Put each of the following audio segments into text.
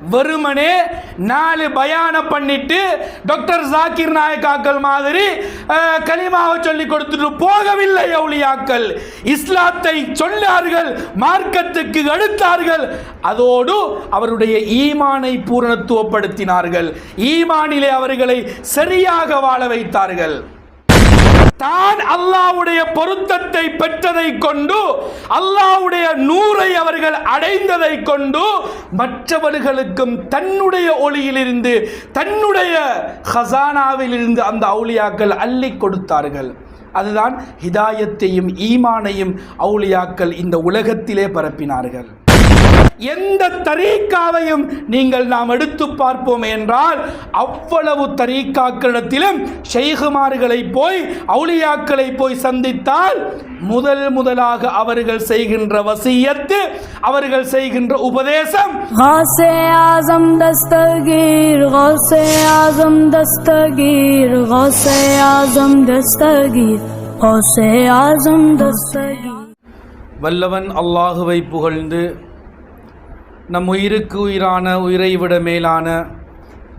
வெறுமனே நாலு பயானம் பண்ணிட்டு டாக்டர் ஜாக்கிர் நாயக்காக்கள் மாதிரி அஹ், சொல்லி கொடுத்துட்டு போகவில்லை எவ்வளியாக்கள் இஸ்லாத்தை சொன்னார்கள் மார்க்கத்துக்கு எடுத்தார்கள். அதோடு அவருடைய ஈமானை பூரணத்துவப்படுத்தினார்கள். ஈமானிலே அவர்களை சரியாக வாழ வைத்தார்கள். தான் அல்லாஹ்வுடைய பொருத்தத்தை பெற்றதை கொண்டு அல்லாவுடைய நூரை அவர்கள் அடைந்ததை கொண்டு மற்றவர்களுக்கும் தன்னுடைய ஒளியிலிருந்து தன்னுடைய ஹசானாவிலிருந்து அந்த அவுளியாக்கள் அள்ளி கொடுத்தார்கள். அதுதான் ஹிதாயத்தையும் ஈமானையும் அவுளியாக்கள் இந்த உலகத்திலே பரப்பினார்கள். எந்த தரீக்காவையும் நீங்கள் நாம் எடுத்து பார்ப்போம் என்றால் அவ்வளவு தரீக்காக்களிடத்திலும் ஷெய்குமார்களை போய் அவுளியாக்களை போய் சந்தித்தால் முதல் முதலாக அவர்கள் செய்கின்ற வசியத்து அவர்கள் செய்கின்ற உபதேசம் ஹாசே ஆசம் தஸ்தகீர் ஹாசே ஆசம் தஸ்தகீர் ஹாசே ஆசம் தஸ்தகீர் ஆசம் தஸ்தகீர். வல்லவன் அல்லாஹுவை புகழ்ந்து நம் உயிருக்கு உயிரான உயிரை விட மேலான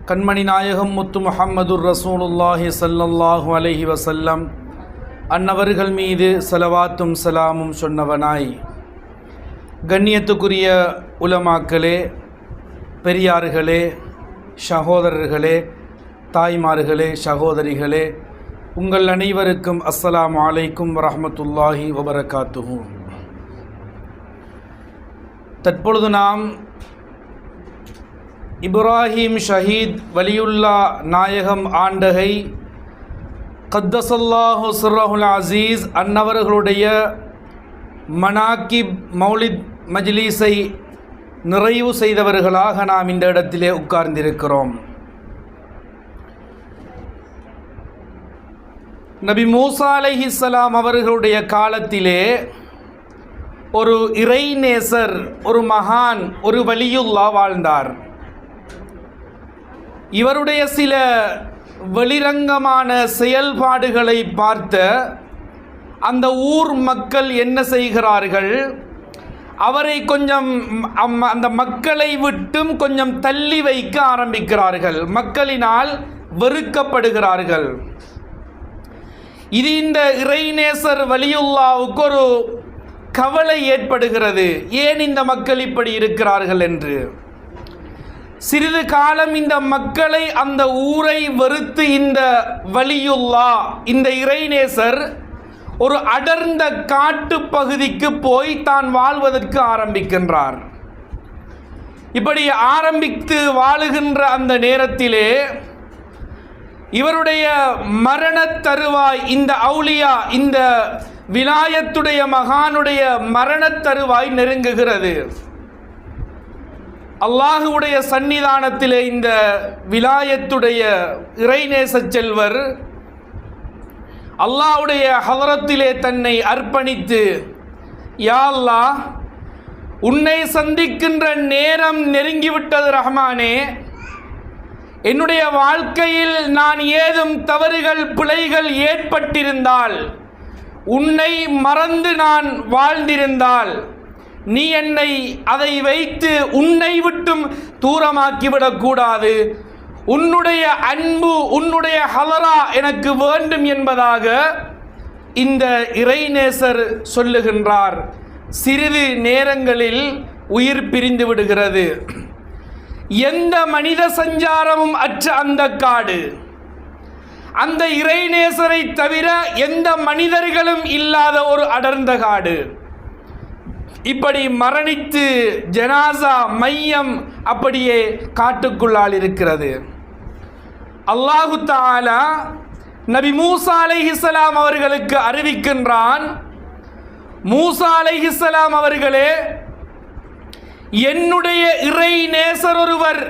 கண்மணி நாயகம் முத்து முஹம்மதுர் ரசூலுல்லாஹி சல்லல்லாஹு அலஹி வசல்லம் அன்னவர்கள் மீது செலவாத்தும் சலாமும் சொன்னவனாய். கண்ணியத்துக்குரிய உலமாக்களே பெரியார்களே சகோதரர்களே தாய்மார்களே சகோதரிகளே உங்கள் அனைவருக்கும் அஸ்ஸலாம் அலைக்கும் வரமத்துல்லாஹி வபரகாத்துஹு. தற்பொழுது நாம் இப்ராஹிம் ஷஹீத் வலியுல்லா நாயகம் ஆண்டகை கத்தசல்லாஹு சுர்ரஹுல் அசீஸ் அன்னவர்களுடைய மனாக்கிப் மௌலித் மஜ்லீஸை நிறைவு செய்தவர்களாக நாம் இந்த இடத்திலே உட்கார்ந்திருக்கிறோம். நபி மூசா அலைஹிஸ்ஸலாம் அவர்களுடைய காலத்திலே ஒரு இறைநேசர் ஒரு மகான் ஒரு வலியுல்லா வாழ்ந்தார். இவருடைய சில வெளிரங்கமான செயல்பாடுகளை பார்த்த அந்த ஊர் மக்கள் என்ன செய்கிறார்கள்? அவரை கொஞ்சம் அம்- அந்த மக்களை விட்டும் கொஞ்சம் தள்ளி வைக்க ஆரம்பிக்கிறார்கள். மக்களினால் வெறுக்கப்படுகிறார்கள். இது இந்த இறைநேசர் வலியுல்லாவுக்கு ஒரு கவலை ஏற்படுகிறது. ஏன் இந்த மக்கள் இப்படி இருக்கிறார்கள் என்று? சிறிது காலம் இந்த மக்களை அந்த ஊரை வெறுத்து இந்த வலியுல்லா இந்த இறைநேசர் ஒரு அடர்ந்த காட்டு பகுதிக்கு போய் தான் வாழ்வதற்கு ஆரம்பிக்கின்றார். இப்படி ஆரம்பித்து வாழுகின்ற அந்த நேரத்திலே இவருடைய மரண தருவாய் இந்த அவுளியா இந்த விலாயத்துடைய மகானுடைய மரண தருவாய் நெருங்குகிறது. அல்லாஹுடைய சன்னிதானத்திலே இந்த விலாயத்துடைய இறைநேச செல்வர் அல்லாஹுடைய ஹலரத்திலே தன்னை அர்ப்பணித்து யா அல்லாஹ் உன்னை சந்திக்கின்ற நேரம் நெருங்கிவிட்டது ரஹ்மானே என்னுடைய வாழ்க்கையில் நான் ஏதும் தவறுகள் பிழைகள் ஏற்பட்டிருந்தால் உன்னை மறந்து நான் வாழ்ந்திருந்தால் நீ என்னை அதை வைத்து உன்னை விட்டும் தூரமாக்கிவிடக்கூடாது உன்னுடைய அன்பு உன்னுடைய ஹலரா எனக்கு வேண்டும் என்பதாக இந்த இறைநேசர் சொல்லுகின்றார். சிறிது நேரங்களில் உயிர் பிரிந்து விடுகிறது. எந்த மனித சஞ்சாரமும் அற்ற அந்த காடு. அந்த இறைநேசரை தவிர எந்த மனிதர்களும் இல்லாத ஒரு அடர்ந்த காடு. இப்படி மரணித்து ஜனாசா மையம் அப்படியே காட்டுக்குள்ளால் இருக்கிறது. அல்லாஹு தாலா நபி மூசா அலைஹிஸ்லாம் அவர்களுக்கு அறிவிக்கின்றான் மூசா அலைஹிஸ்லாம் அவர்களே என்னுடைய இறை நேசர் ஒருவர்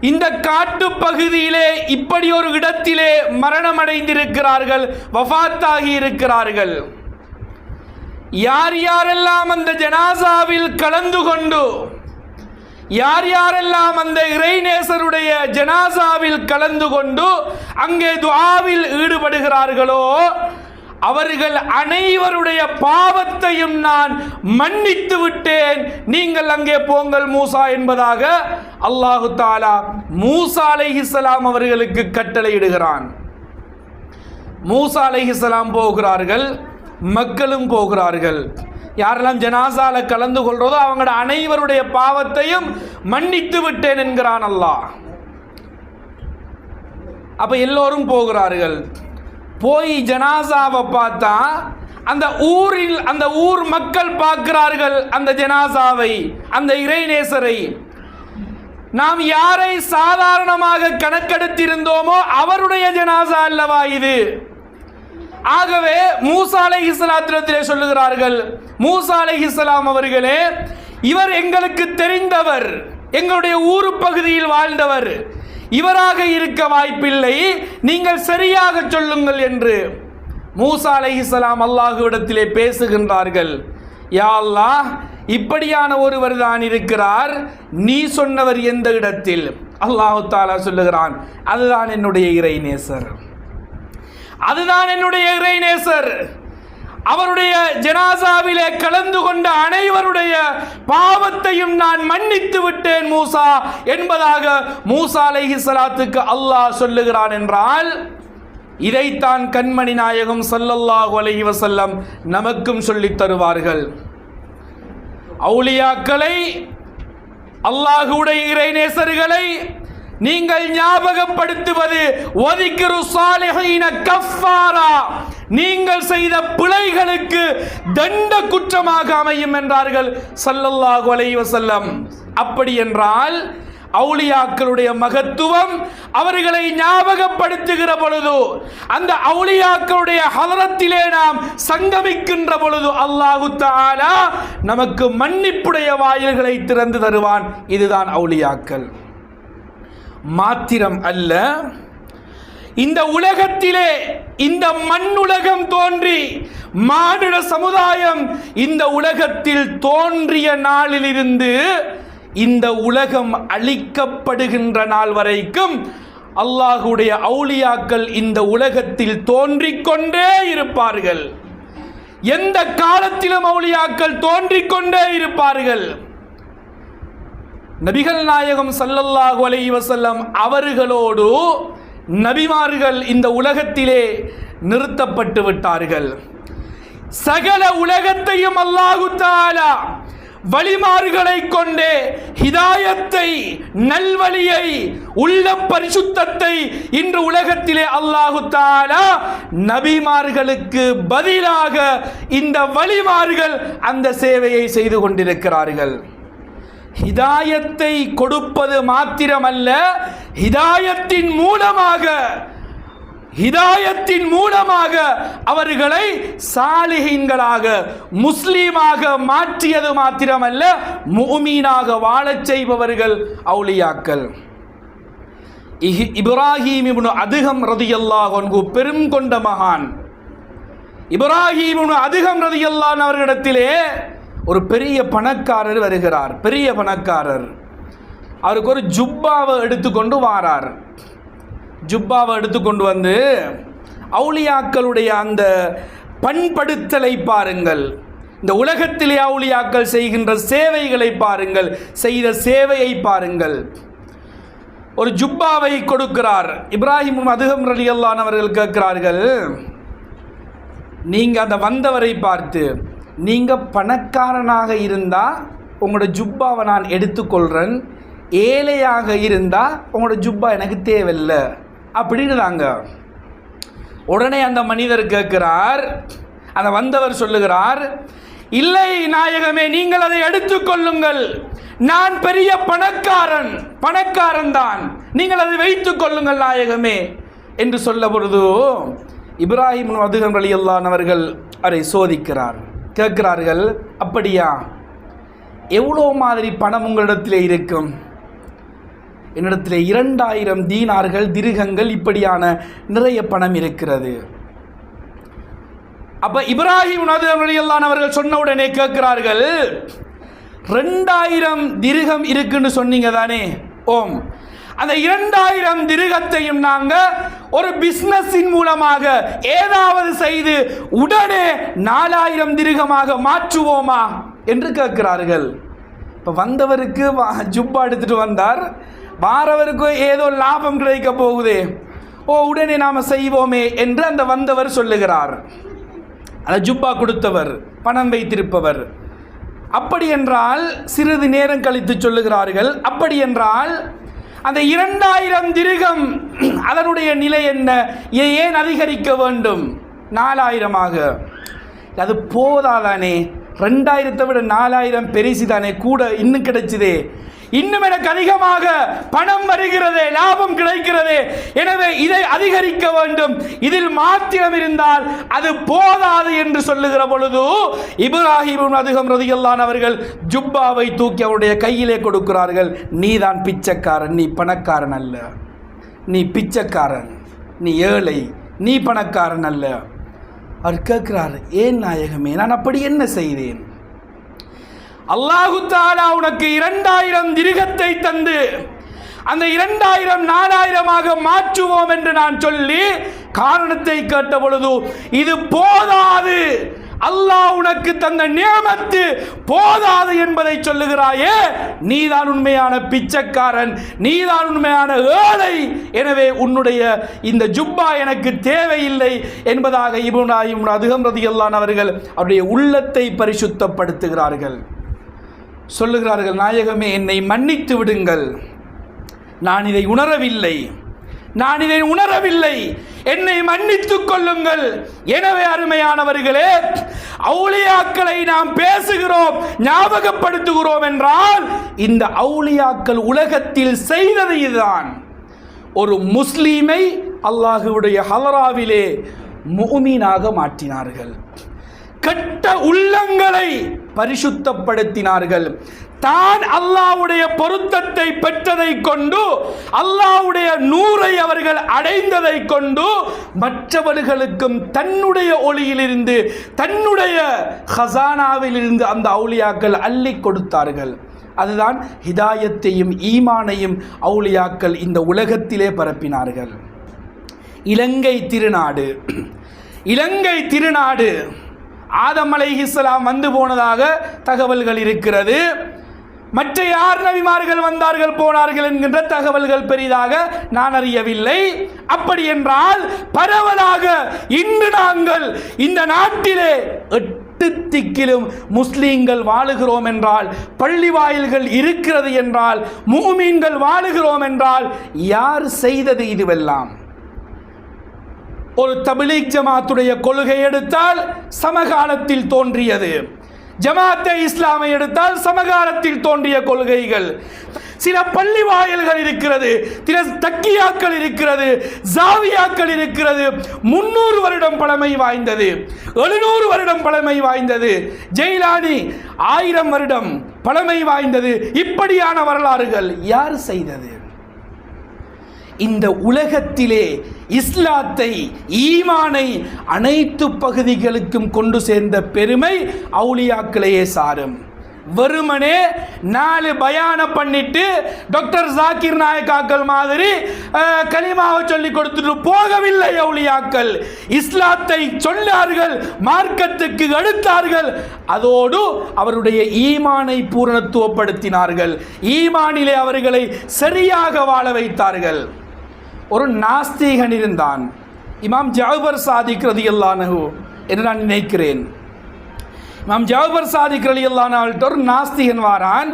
இந்த காட்டு பகுதியிலே இப்படி ஒரு இடத்திலே மரணமடைந்திருக்கிறார்கள் வஃபாத்தாகி இருக்கிறார்கள். யார் யாரெல்லாம் அந்த ஜனாசாவில் கலந்து கொண்டு யார் யாரெல்லாம் அந்த இறைநேசருடைய ஜனாசாவில் கலந்து கொண்டு அங்கே துவாவில் ஈடுபடுகிறார்களோ அவர்கள் அனைவருடைய பாவத்தையும் நான் மன்னித்து விட்டேன். நீங்கள் அங்கே போங்கள் மூசா என்பதாக அல்லாஹு தாலா மூசா அலைஹிஸ்லாம் அவர்களுக்கு கட்டளையிடுகிறான். மூசா அலைஹிஸ்லாம் போகிறார்கள் மக்களும் போகிறார்கள். யாரெல்லாம் ஜனாசால கலந்து கொள்றதோ அவங்களோட அனைவருடைய பாவத்தையும் மன்னித்து விட்டேன் என்கிறான் அல்லாஹ். அப்ப எல்லோரும் போகிறார்கள். போய் ஜனாசாவை பார்த்தா அந்த ஊரில் அந்த ஊர் மக்கள் பார்க்கிறார்கள் அந்த ஜனாசாவை அந்த இறைநேசரை. நாம் யாரை சாதாரணமாக கணக்கெடுத்திருந்தோமோ அவருடைய ஜனாசா அல்லவா இது. ஆகவே மூசா அலை இஸ்லாத்திரத்திலே சொல்லுகிறார்கள் மூசா அலை இஸ்லாம் அவர்களே இவர் எங்களுக்கு தெரிந்தவர் எங்களுடைய ஊரு பகுதியில் வாழ்ந்தவர். இவராக இருக்க வாய்ப்பில்லை. நீங்கள் சரியாக சொல்லுங்கள் என்று மூசா அலைஹிஸ்ஸலாம் அல்லாஹுவிடத்திலே பேசுகின்றார்கள். யா அல்லாஹ் இப்படியான ஒருவர் தான் இருக்கிறார். நீ சொன்னவர் எந்த இடத்தில்? அல்லாஹு தாலா சொல்லுகிறான் அதுதான் என்னுடைய இறைநேசர். அதுதான் என்னுடைய இறைநேசர். அவருடைய ஜனாசாவிலே கலந்து கொண்ட அனைவருடைய பாவத்தையும் நான் மன்னித்து விட்டேன் மூசா என்பதாக மூசா அலைஹி சலாத்துக்கு அல்லாஹ் சொல்லுகிறான் என்றால் இதைத்தான் கண்மணி நாயகம் சல்லல்லாஹு அலஹி வசல்லம் நமக்கும் சொல்லித் தருவார்கள். அவுலியாக்களை அல்லாஹுடைய இறைநேசர்களை நீங்கள் ஞாபகப்படுத்துவது ஒதிக்கிரு சாலிஹீன கஃபாரா நீங்கள் செய்த பிழைகளுக்கு தண்ட குற்றமாக அமையும் என்றார்கள் சல்லல்லாஹு அலைஹி வஸல்லம். அப்படி என்றால் அவுளியாக்களுடைய மகத்துவம் அவர்களை ஞாபகப்படுத்துகிற பொழுது அந்த அவுளியாக்களுடைய ஹலரத்திலே நாம் சங்கமிக்கின்ற பொழுது அல்லாஹு தாலா நமக்கு மன்னிப்புடைய வாயில்களை திறந்து தருவான். இதுதான் அவுளியாக்கள். மாத்திரம் அல்ல. இந்த உலகத்திலே இந்த மண்ணுலகம் தோன்றி மானிட சமுதாயம் இந்த உலகத்தில் தோன்றிய நாளிலிருந்து இந்த உலகம் அழிக்கப்படுகின்ற நாள் வரைக்கும் அல்லாஹுடைய அவுளியாக்கள் இந்த உலகத்தில் தோன்றிக்கொண்டே இருப்பார்கள். எந்த காலத்திலும் அவுளியாக்கள் தோன்றிக்கொண்டே இருப்பார்கள். நபிகள் நாயகம் சல்லல்லாஹு அலை வசல்லம் அவர்களோடு நபிமார்கள் இந்த உலகத்திலே நிறுத்தப்பட்டு விட்டார்கள். சகல உலகத்தையும் அல்லாஹு தஆலா வழிமாறுகளை கொண்டே ஹிதாயத்தை நல்வழியை உள்ள பரிசுத்தத்தை இன்று உலகத்திலே அல்லாஹு தாலா நபிமார்களுக்கு பதிலாக இந்த வழிமார்கள் அந்த சேவையை செய்து கொண்டிருக்கிறார்கள். ஹிதாயத்தை கொடுப்பது மாத்திரமல்ல ஹிதாயத்தின் மூலமாக ஹிதாயத்தின் மூலமாக அவர்களை சாலிஹீன்களாக முஸ்லீமாக மாற்றியது மாத்திரமல்ல முஃமீனாக வாழச் செய்பவர்கள் அவுளியாக்கள். இப்ராஹிம் இப்னு அதிகம் ரதியல்லாஹு அன்ஹு பெரும் கொண்ட மகான். இப்ராஹிம் இப்னு அதுகம் ரதியல்லான் அவர்களிடத்திலே ஒரு பெரிய பணக்காரர் வருகிறார். பெரிய பணக்காரர். அவருக்கு ஒரு ஜுப்பாவை எடுத்துக்கொண்டு வாரார். ஜுப்பாவை எடுத்துக்கொண்டு வந்து அவுளியாக்களுடைய அந்த பண்படுத்தலை பாருங்கள். இந்த உலகத்திலே அவுளியாக்கள் செய்கின்ற சேவைகளை பாருங்கள். செய்த சேவையை பாருங்கள். ஒரு ஜுப்பாவை கொடுக்கிறார். இப்ராஹிம் அதுகம் ரலியல்லான் அவர்கள் கேட்கிறார்கள் நீங்கள் அந்த வந்தவரை பார்த்து நீங்கள் பணக்காரனாக இருந்தால் உங்களோட ஜுப்பாவை நான் எடுத்துக்கொள்கிறேன் ஏழையாக இருந்தால் உங்களோட ஜுப்பா எனக்கு தேவையில்லை. அப்படின்னுறாங்க உடனே அந்த மனிதர் கேட்கிறார். அந்த வந்தவர் சொல்லுகிறார் இல்லை நாயகமே நீங்கள் அதை எடுத்துக்கொள்ளுங்கள். நான் பெரிய பணக்காரன் பணக்காரன் தான். நீங்கள் அதை வைத்துக் கொள்ளுங்கள் நாயகமே. என்று சொல்ல பொழுது இப்ராஹிம் அதுகம் அலி அவர்கள் அவரை சோதிக்கிறார் கேட்கிறார்கள் அப்படியா? எவ்வளோ மாதிரி பணம் உங்களிடத்திலே இருக்கும்? என்னிடத்தில் இரண்டாயிரம் தீனார்கள் திருகங்கள் இப்படியான நிறைய பணம் இருக்கிறது. அப்ப இப்ராஹிம் நதுல்லான் அவர்கள் சொன்ன உடனே கேட்கிறார்கள் ரெண்டாயிரம் திருகம் இருக்குன்னு சொன்னீங்க தானே? ஓம் அந்த இரண்டாயிரம் திருகத்தையும் நாங்கள் ஒரு பிஸ்னஸின் மூலமாக ஏதாவது செய்து உடனே நாலாயிரம் திருகமாக மாற்றுவோமா என்று கேட்கிறார்கள். இப்போ வந்தவருக்கு ஜுப்பா எடுத்துட்டு வந்தார். வாரவருக்கு ஏதோ லாபம் கிடைக்க போகுதே. ஓ உடனே நாம் செய்வோமே என்று அந்த வந்தவர் சொல்லுகிறார். அந்த ஜுப்பா கொடுத்தவர் பணம் வைத்திருப்பவர். அப்படி என்றால் சிறிது நேரம் கழித்து சொல்லுகிறார்கள். அப்படி என்றால் அந்த இரண்டாயிரம் திருகம் அதனுடைய நிலை என்ன? இதை ஏன் அதிகரிக்க வேண்டும்? நாலாயிரமாக. அது போதாதானே? ரெண்டாயிரத்தை விட நாலாயிரம் பெருசு தானே கூட இன்னும் கிடைச்சதே. இன்னும் எனக்கு அதிகமாக பணம் வருகிறதே லாபம் கிடைக்கிறதே. எனவே இதை அதிகரிக்க வேண்டும். இதில் மாத்திரம் இருந்தால் அது போதாது என்று சொல்லுகிற பொழுது இப்ராஹிம் அதிகம் ரதியல்லான் அவர்கள் ஜுப்பாவை தூக்கி அவருடைய கையிலே கொடுக்கிறார்கள். நீதான் பிச்சைக்காரன் நீ பணக்காரன் அல்ல. நீ பிச்சைக்காரன் நீ ஏழை நீ பணக்காரன் அல்ல. அவர் கேட்கிறார் ஏன் நாயகமே நான் அப்படி என்ன செய்தேன்? அல்லாஹு தாலா உனக்கு இரண்டாயிரம் திருகத்தை தந்து அந்த இரண்டாயிரம் நாலாயிரமாக மாற்றுவோம் என்று நான் சொல்லி காரணத்தை கேட்ட பொழுது இது போதாது. அல்லாஹ் உனக்கு தந்த நியமத்து போதாது என்பதை சொல்லுகிறாயே. நீதான் உண்மையான பிச்சைக்காரன் நீதான் உண்மையான ஏழை. எனவே உன்னுடைய இந்த ஜுப்பா எனக்கு தேவையில்லை என்பதாக இபுனாயும் அதுகம் ரதியல்லான் அவர்கள் அவருடைய உள்ளத்தை பரிசுத்தப்படுத்துகிறார்கள். சொல்லுகிறார்கள் நாயகமே என்னை மன்னித்து விடுங்கள். நான் இதை உணரவில்லை. நான் இதை உணரவில்லை. என்னை மன்னித்துக் கொள்ளுங்கள். எனவே அருமையானவர்களே அவுளியாக்களை நாம் பேசுகிறோம் ஞாபகப்படுத்துகிறோம் என்றால் இந்த அவுளியாக்கள் உலகத்தில் செய்தது இதுதான். ஒரு முஸ்லீமை அல்லாஹுவுடைய ஹலராவிலே முஃமினாக மாற்றினார்கள். கெட்ட உள்ளங்களை பரிசுத்தப்படுத்தினார்கள். தான் அல்லாஹ்வுடைய பொருத்தத்தை பெற்றதை கொண்டு அல்லாஹ்வுடைய நூரை அவர்கள் அடைந்ததை கொண்டு மற்றவர்களுக்கும் தன்னுடைய ஒளியிலிருந்து தன்னுடைய ஹசானாவிலிருந்து அந்த அவுளியாக்கள் அள்ளி கொடுத்தார்கள். அதுதான் ஹிதாயத்தையும் ஈமானையும் அவுளியாக்கள் இந்த உலகத்திலே பரப்பினார்கள். இலங்கை திருநாடு. இலங்கை திருநாடு ஆதம் அலைஹிஸ்ஸலாம் வந்து போனதாக தகவல்கள் இருக்கிறது. மற்ற யார் நபிமார்கள் வந்தார்கள் போனார்கள் என்கின்ற தகவல்கள் பெரிதாக நான் அறியவில்லை. அப்படி என்றால் பரவலாக இன்று நாங்கள் இந்த நாட்டிலே எட்டு திக்கிலும் முஸ்லீம்கள் வாழுகிறோம் என்றால் பள்ளி வாயில்கள் இருக்கிறது என்றால் மூமீன்கள் வாழுகிறோம் என்றால் யார் செய்தது இதுவெல்லாம்? ஒரு தபிலீக் ஜமாத்துடைய கொள்கை எடுத்தால் சமகாலத்தில் தோன்றியது. ஜமாத்தை இஸ்லாமை எடுத்தால் சமகாலத்தில் தோன்றிய கொள்கைகள். சில பள்ளி வாயில்கள் இருக்கிறது சில தக்கியாக்கள் இருக்கிறது ஜாவியாக்கள் இருக்கிறது. முன்னூறு வருடம் பழமை வாய்ந்தது எழுநூறு வருடம் பழமை வாய்ந்தது. ஜெயிலானி ஆயிரம் வருடம் பழமை வாய்ந்தது. இப்படியான வரலாறுகள் யார் செய்தது? இந்த உலகத்திலே இஸ்லாத்தை ஈமானை அனைத்து பகுதிகளுக்கும் கொண்டு சேர்ந்த பெருமை அவுளியாக்களையே சாரும். வெறுமனே நாலு பயானம் பண்ணிட்டு டாக்டர் ஜாக்கிர் நாயக்காக்கள் மாதிரி அஹ், சொல்லி கொடுத்துட்டு போகவில்லை அவுளியாக்கள். இஸ்லாத்தை சொன்னார்கள் மார்க்கத்துக்கு எடுத்தார்கள். அதோடு அவருடைய ஈமானை பூரணத்துவப்படுத்தினார்கள். ஈமானிலே அவர்களை சரியாக வாழ வைத்தார்கள். ஒரு நாஸ்தீகன் இருந்தான். இமாம் ஜாபர் சாதிக் ரதி அல்லானஹு என்று நான் நினைக்கிறேன். இமாம் ஜாபர் சாதிக் ரலியல்லானால்ட்ட ஒரு நாஸ்திகன் வாரான்.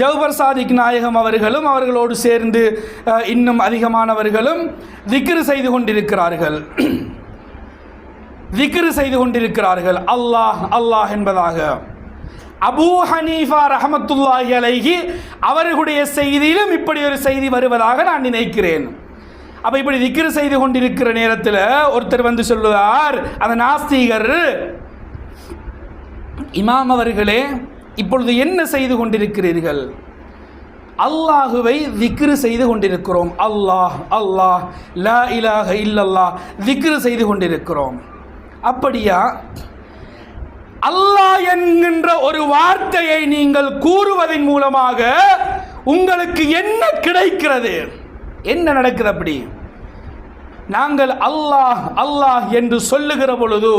ஜவுபர் சாதிக் நாயகம் அவர்களும் அவர்களோடு சேர்ந்து இன்னும் அதிகமானவர்களும் திக்ரு செய்து கொண்டிருக்கிறார்கள். திக்ரு செய்து கொண்டிருக்கிறார்கள். அல்லாஹ் அல்லாஹ் என்பதாக. அபூ ஹனீஃபா ரஹமத்துல்லாஹி அலைஹி அவர்களுடைய செய்தியிலும் இப்படி ஒரு செய்தி வருவதாக நான் நினைக்கிறேன். அப்ப இப்படி திக்ரு செய்து கொண்டிருக்கிற நேரத்தில் ஒருத்தர் வந்து சொல்லுவார் அந்த நாஸ்திகர் இமாம் அவர்களே இப்பொழுது என்ன செய்து கொண்டிருக்கிறீர்கள்? அல்லாஹுவை திக்ரு செய்து கொண்டிருக்கிறோம். அல்லாஹ் அல்லாஹ் லா இலாக இல்லல்லாஹ் திக்ரு செய்து கொண்டிருக்கிறோம். அப்படியா? அல்லாஹ் என்கின்ற ஒரு வார்த்தையை நீங்கள் கூறுவதன் மூலமாக உங்களுக்கு என்ன கிடைக்கிறது? என்ன நடக்குது அப்படி நாங்கள் அல்லாஹ் அல்லாஹ் என்று சொல்லுகிற பொழுது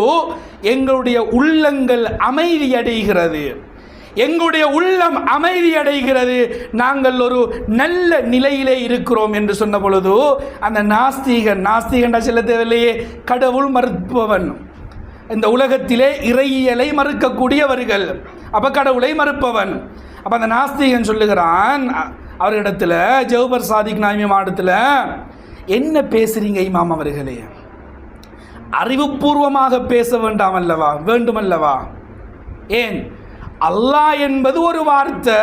எங்களுடைய உள்ளங்கள் அமைதி அடைகிறது எங்களுடைய உள்ளம் அமைதி அடைகிறது நாங்கள் ஒரு நல்ல நிலையிலே இருக்கிறோம் என்று சொன்ன பொழுது அந்த நாஸ்திகன் நாஸ்திகன் சொல்ல தேவையில்லையே கடவுள் மறுப்பவன். இந்த உலகத்திலே இறையியலை மறுக்கக்கூடியவர்கள். அப்ப கடவுளை மறுப்பவன். அப்ப அந்த நாஸ்திகன் சொல்லுகிறான் அ- அவரிடத்துல ஜவுபர் சாதிக் நாயமி மாடத்தில் என்ன பேசுறீங்க இமாம் அவர்களே? அறிவுபூர்வமாக பேச வேண்டாம் அல்லவா? வேண்டுமல்லவா? ஏன்? அல்லாஹ் என்பது ஒரு வார்த்தை.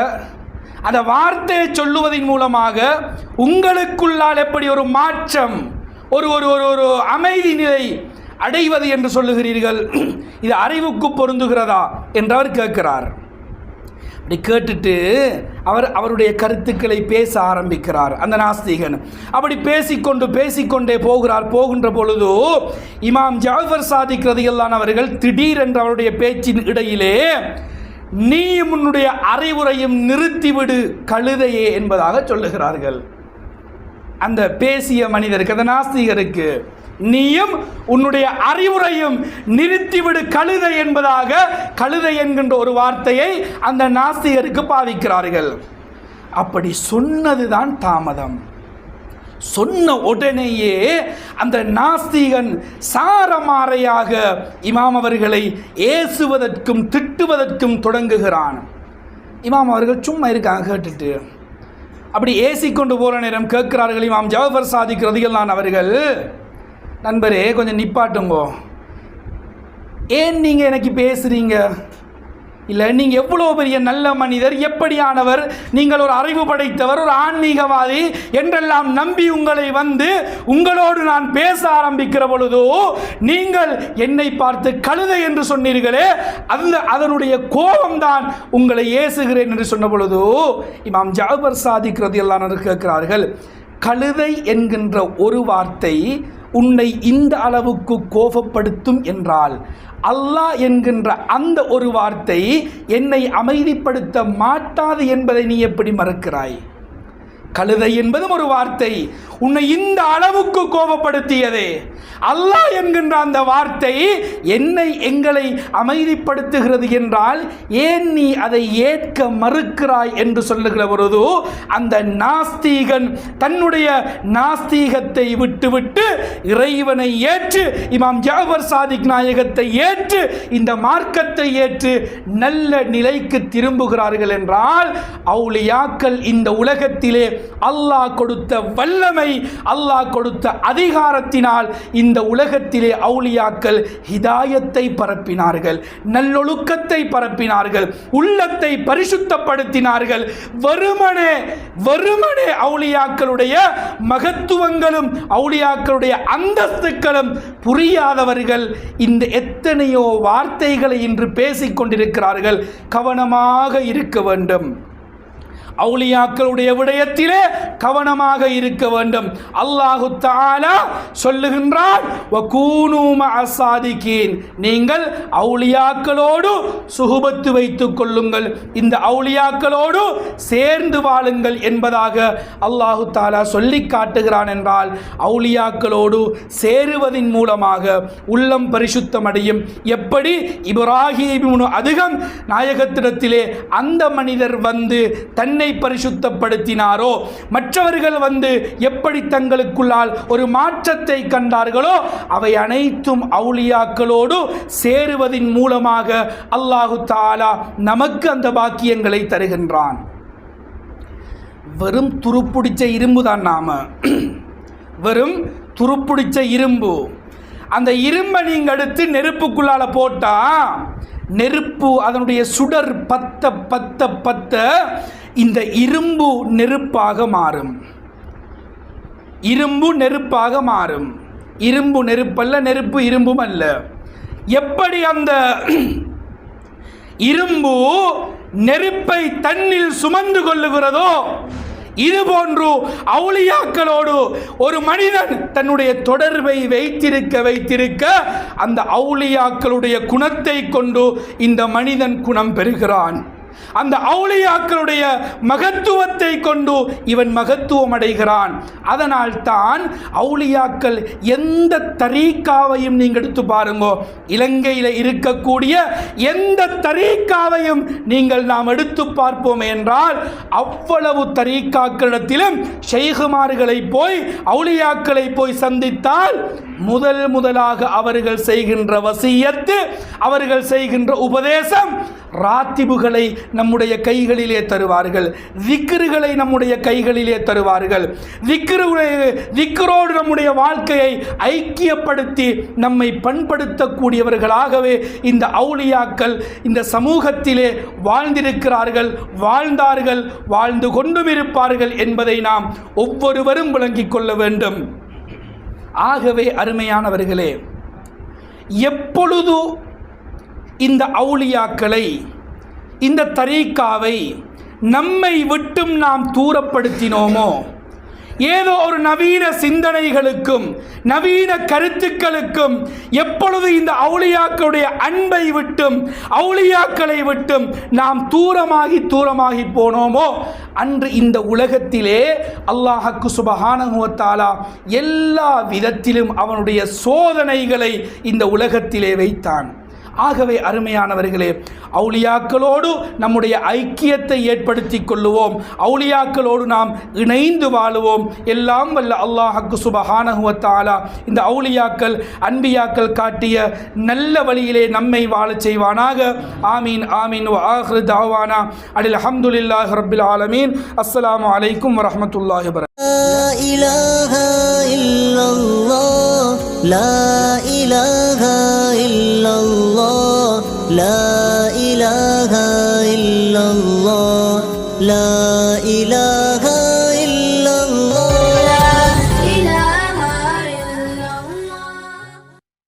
அந்த வார்த்தையை சொல்லுவதன் மூலமாக உங்களுக்குள்ளால் எப்படி ஒரு மாற்றம் ஒரு ஒரு ஒரு ஒரு அமைதி நிலை அடைவது என்று சொல்லுகிறீர்கள்? இது அறிவுக்கு பொருந்துகிறதா? என்று அவர் கேட்கிறார். அப்படி கேட்டுட்டு அவர் அவருடைய கருத்துக்களை பேச ஆரம்பிக்கிறார். அந்த நாஸ்திகன். அப்படி பேசிக்கொண்டு பேசிக்கொண்டே போகிறார். போகின்ற பொழுது இமாம் ஜாஃபர் சாதிக் ரதிகல்லான் அவர்கள் திடீரென்று அவருடைய பேச்சின் இடையிலே நீ உன்னுடைய அறிவுரையும் நிறுத்திவிடு கழுதையே என்பதாக சொல்லுகிறார்கள். அந்த பேசிய மனிதருக்கு அந்த நாஸ்திகருக்கு நீயும் உன்னுடைய அறிவுரையும் நிறுத்திவிடு கழுதை என்பதாக கழுதை என்கின்ற ஒரு வார்த்தையை அந்த நாஸ்திகருக்கு பாவிக்கிறார்கள். அப்படி சொன்னதுதான் தாமதம். சொன்ன உடனேயே அந்த நாஸ்திகன் சாரமாறையாக இமாம் அவர்களை ஏசுவதற்கும் திட்டுவதற்கும் தொடங்குகிறான். இமாம் அவர்கள் சும்மா இருக்காங்க கேட்டுட்டு. அப்படி ஏசி கொண்டு போகிற நேரம் கேட்கிறார்கள் இமாம் ஜவஹர் சாதிக் ரதிகல்லான் அவர்கள் நண்பரே கொஞ்சம் நிப்பாட்டுங்கோ. ஏன் நீங்கள் எனக்கு பேசுகிறீங்க இல்லை நீங்கள் எவ்வளோ பெரிய நல்ல மனிதர் எப்படியானவர் நீங்கள் ஒரு அறிவு படைத்தவர் ஒரு ஆன்மீகவாதி என்றெல்லாம் நம்பி உங்களை வந்து உங்களோடு நான் பேச ஆரம்பிக்கிற பொழுதோ நீங்கள் என்னை பார்த்து கழுதை என்று சொன்னீர்களே அந்த அதனுடைய கோபம்தான் உங்களை ஏசுகிறேன் என்று சொன்ன பொழுதோ இமாம் ஜாபர் சாதிக்கிறது எல்லாம் கேட்கிறார்கள் கழுதை என்கின்ற ஒரு வார்த்தை உன்னை இந்த அளவுக்கு கோபப்படுத்தும் என்றால் அல்லாஹ் என்கின்ற அந்த ஒரு வார்த்தை என்னை அமைதிப்படுத்த மாட்டாது என்பதை நீ எப்படி மறுக்கிறாய்? கழுதை என்பதும் ஒரு வார்த்தை. உன்னை இந்த அளவுக்கு கோபப்படுத்தியதே. அல்லாஹ் என்கின்ற அந்த வார்த்தை என்னை எங்களை அமைதிப்படுத்துகிறது என்றால் ஏன் நீ அதை ஏற்க மறுக்கிறாய் என்று சொல்லுகிற பொழுது அந்த நாஸ்தீகன் தன்னுடைய நாஸ்தீகத்தை விட்டுவிட்டு இறைவனை ஏற்று இமாம் ஜாபர் சாதிக் நாயகத்தை ஏற்று இந்த மார்க்கத்தை ஏற்று நல்ல நிலைக்கு திரும்புகிறார்கள் என்றால் அவுளியாக்கள் இந்த உலகத்திலே அல்லாஹ் கொடுத்த வல்லமை அல்லாஹ் கொடுத்த அதிகாரத்தினால் இந்த உலகத்திலே அவுளியாக்கள் ஹிதாயத்தை பரப்பினார்கள் நல்லொழுக்கத்தை பரப்பினார்கள் உள்ளத்தை பரிசுத்தப்படுத்தினார்கள். வருமனே வருமனே அவுளியாக்களுடைய மகத்துவங்களும் அவுளியாக்களுடைய அந்தஸ்துக்களும் புரியாதவர்கள் இந்த எத்தனையோ வார்த்தைகளை இன்று பேசிக் கொண்டிருக்கிறார்கள் கவனமாக இருக்க வேண்டும். அவுளியாக்களுடைய விடயத்திலே கவனமாக இருக்க வேண்டும். அல்லாஹு தாலா சொல்லுகின்றான் நீங்கள் அவுளியாக்களோடு சுகுபத்து வைத்துக் கொள்ளுங்கள். இந்த அவுளியாக்களோடு சேர்ந்து வாழுங்கள் என்பதாக அல்லாஹு தாலா சொல்லி காட்டுகிறான் என்றால் அவுளியாக்களோடு சேருவதின் மூலமாக உள்ளம் பரிசுத்தமடையும். எப்படி? இப்ராஹிம் அதிகம் நாயகத்திடத்திலே அந்த மனிதர் வந்து தன்னை பரிசுத்தப்படுத்தினாரோ மற்றவர்கள் வந்து எப்படி தங்களுக்குள்ளால் ஒரு மாற்றத்தை கண்டார்களோ அவை அனைத்தும் அவுளியாக்களோடு சேருவதின் மூலமாக அல்லாஹு தாலா நமக்கு அந்த பாக்கியங்களை தருகின்றான். வெறும் துருப்பிடிச்ச இரும்பு தான் நாம. வெறும் துருப்பிடிச்ச இரும்பு. அந்த இரும்பை நீங்கள் எடுத்து நெருப்புக்குள்ளால போட்டா நெருப்பு அதனுடைய சுடர் பத்த பத்த பத்த இந்த இரும்பு நெருப்பாக மாறும். இரும்பு நெருப்பாக மாறும். இரும்பு நெருப்பல்ல நெருப்பு இரும்பும் அல்ல எப்படி அந்த இரும்பு நெருப்பை தன்னில் சுமந்து கொள்ளுகிறதோ இது போன்று அவுளியாக்களோடு ஒரு மனிதன் தன்னுடைய தொடர்பை வைத்திருக்க வைத்திருக்க அந்த அவுளியாக்களுடைய குணத்தை கொண்டு இந்த மனிதன் குணம் பெறுகிறான். அந்த அவுளியாக்களுடைய மகத்துவத்தை கொண்டு இவன் மகத்துவம் அடைகிறான். அதனால் தான் அவுளியாக்கள் எந்த தரீக்காவையும் நீங்கள் எடுத்து பாருங்கோ. இலங்கையில் இருக்கக்கூடிய எந்த தரீக்காவையும் நீங்கள் நாம் எடுத்து பார்ப்போம் என்றால் அவ்வளவு தரீக்காக்களிடத்திலும் ஷெய்குமார்களை போய் அவுளியாக்களை போய் சந்தித்தால் முதல் முதலாக அவர்கள் செய்கின்ற வசியத்து அவர்கள் செய்கின்ற உபதேசம் ராத்திபுகளை நம்முடைய கைகளிலே தருவார்கள். திக்ருகளை நம்முடைய கைகளிலே தருவார்கள். திக்ருடைய திக்ரோடு நம்முடைய வாழ்க்கையை ஐக்கியப்படுத்தி நம்மை பண்படுத்தக்கூடியவர்களாகவே இந்த அவுளியாக்கள் இந்த சமூகத்திலே வாழ்ந்திருக்கிறார்கள் வாழ்ந்தார்கள் வாழ்ந்து கொண்டும் இருப்பார்கள் என்பதை நாம் ஒவ்வொருவரும் விளங்கிக் கொள்ள வேண்டும். ஆகவே அருமையானவர்களே எப்பொழுது இந்த அவுளியாக்களை இந்த தரீக்காவை நம்மை விட்டும் நாம் தூரப்படுத்தினோமோ? ஏதோ ஒரு நவீன சிந்தனைகளுக்கும் நவீன கருத்துக்களுக்கும் எப்பொழுது இந்த அவுளியாக்களுடைய அன்பை விட்டும் அவுளியாக்களை விட்டும் நாம் தூரமாகி தூரமாகி போனோமோ? அன்று இந்த உலகத்திலே அல்லாஹக்கு சுபஹானகுவத்தாலா எல்லா விதத்திலும் அவனுடைய சோதனைகளை இந்த உலகத்திலே வைத்தான். ஆகவே அருமையானவர்களே அவுளியாக்களோடு நம்முடைய ஐக்கியத்தை ஏற்படுத்தி கொள்ளுவோம். அவுளியாக்களோடு நாம் இணைந்து வாழுவோம். எல்லாம் வல்ல அல்லாஹக்கு சுபஹானகுவத்தாலா இந்த அவுளியாக்கள் அன்பியாக்கள் காட்டிய நல்ல வழியிலே நம்மை வாழச் செய்வானாக. ஆமீன் ஆமீன் ஆஹ்ரு தாவானா. அலில் அஹமதுல்லாஹ் ரபில் ஆலமீன். அஸ்ஸலாமு அலைக்கும் வரஹ்மத்துல்லாஹி வபரகாத்துஹு lời.